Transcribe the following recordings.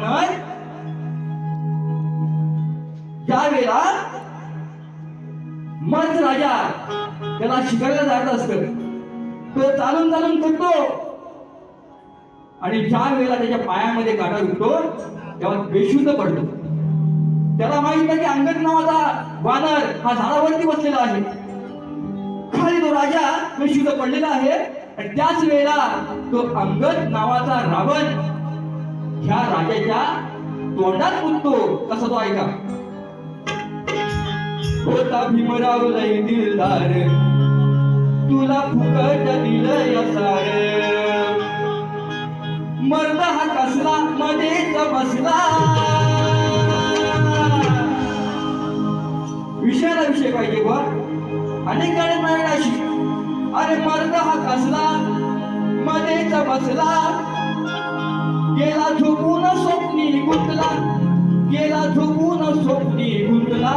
वानर त्यावेळेला मर्द राजा त्याला शिकायला जात असत. तो चालून चालून थकतो आणि ज्या वेळेला त्याच्या पायामध्ये काटा उठतो तेव्हा बेशुद्ध पडतो. त्याला माहीत नाही की अंगद नावाचा वानर हा झाडावरती बसलेला आहे. खाली तो राजा बेशुद्ध पडलेला आहे. आणि त्याच वेळेला तो अंगद नावाचा रावण ह्या राजाच्या तोंडात मुततो कसा तो ऐका होता भीमराव लय दिलदार तुला फुकट दिलं यसार मर्द हा कसला मध्येच बसला. विषयाला विषय पाहिजे बा अनेक गाणे मिळाले अरे मर्द हा कसला मध्येच बसला. गेला झोपून स्वप्नी गुंतला. गेला झोपून स्वप्नी गुंतला.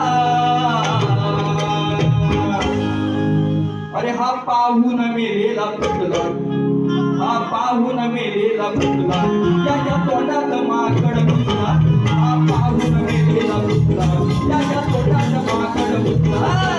अरे हा पाहून मेलेला पुतला. हा पाहून मेलेला पुतला. त्याच्या तोंडात माकड पुतला. हा पाहून मेलेला पुतला. त्याच्या तोंडात माकड पुतला.